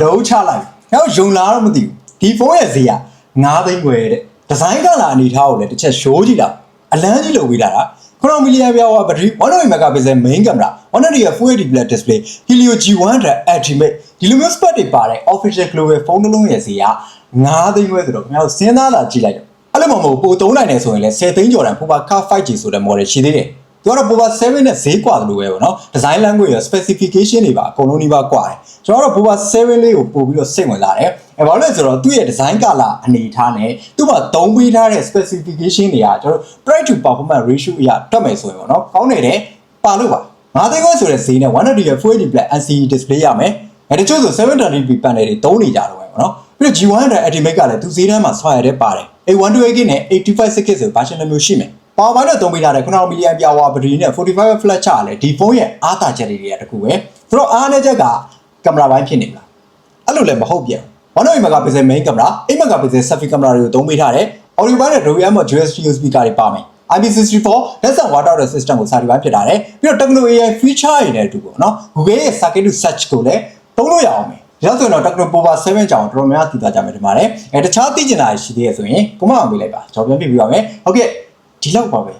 တော်လုံးချလိုက်ကျွန်တော်ယုံလာတော့မသိဘူးဒီဖုန်းရဲ့ဈေးက9သိန်းခွဲတဲ့ဒီဇိုင်းကလာအနေထားကိုလည်းတစ်ချက်ရှိုးကြည့်တာအလန်းကြီးလုပ်ပေးတာတာ9မီလီယံပြောင်းဝါဘက်ထရီ1.8 megapixel main camera 120 full HD flat display Helio G100 Ultimate ဒီလိုမျိုး spec တွေပါတဲ့ official global ဖုန်းတစ်လုံးရဲ့ဈေးက9သိန်းခွဲဆိုတော့ခင်ဗျားတို့စဉ်းစားလာကြည့်လိုက်တော့အဲ့လိုမှမဟုတ်ပိုသုံးနိုင်တယ်ဆိုရင်လည်း10သိန်းကျော်တန် Popa Car 5G ဆိုတဲ့ model ရှိသေးတယ် သူကတော့ Popa 7နဲ့ဈေးကွာတယ်လို့ပဲပေါ့နော် design language ရ specification တွေပါအကုန်လုံးဒီပါကွာတယ်ကျွန်တော်တို့ Popa 7လေးကိုပို့ပြီးတော့စိတ်ဝင်စားတယ်အဲဘာလို့လဲဆိုတော့သူ့ရဲ့ design color အနေထားနဲ့သူ့မှာသုံးပေးထားတဲ့ specification တွေကကျွန်တော်တို့ price to performance ratio အရတွက်မယ်ဆိုရင်ပေါ့နော်ကောင်းနေတယ်ပါလို့ပါငါသိန်းခွဲဆိုတဲ့ဈေးနဲ့120ရဲ့ full HD black LCD display ရမယ်အဲတချို့ဆို 720p panel တွေသုံးနေကြတော့ပဲပေါ့နော်ပြီးတော့ G100 Ultimate ကလည်းသူဈေးတန်းမှာဆွာရတဲ့ပါတယ် A128GB နဲ့ 85 6GB ဆို version တစ်မျိုးရှိမယ် ပါဝါနဲ့သုံးပေးထားတဲ့9မီလီယံပြဝါဘက်ထရီနဲ့45 flat charge လည်းဒီဖုန်းရဲ့အားသာချက်တွေကတခုပဲသူတို့အားနည်းချက်ကကင်မရာပိုင်းဖြစ်နေမလားအဲ့လိုလည်းမဟုတ်ပြန်1.8 megapixel main camera 8 megapixel selfie camera တွေကိုသုံးပေးထားတယ် audio ဘိုင်းနဲ့ Dolby Atmos dual stereo speaker တွေပါမယ် IP64 လက်ဆံ water out system ကိုစာဒီပိုင်းဖြစ်ထားတယ်ပြီးတော့ Techno AI feature တွေနဲ့အတူပေါ့နော် Google ရဲ့ circuit to search ကိုလည်းသုံးလို့ရအောင်မယ်ဒါဆိုရင်တော့ Techno Power 7ကြောင်တော်တော်များများသိသွားကြမယ်ဒီမှာလေအဲတခြားသိကျင်တာရှိသေးရဆိုရင်ကိုမအောင်ပေးလိုက်ပါကျွန်တော်ပြန်ပြပြပါမယ်ဟုတ်ကဲ့ ဒီလောက်ပါပဲ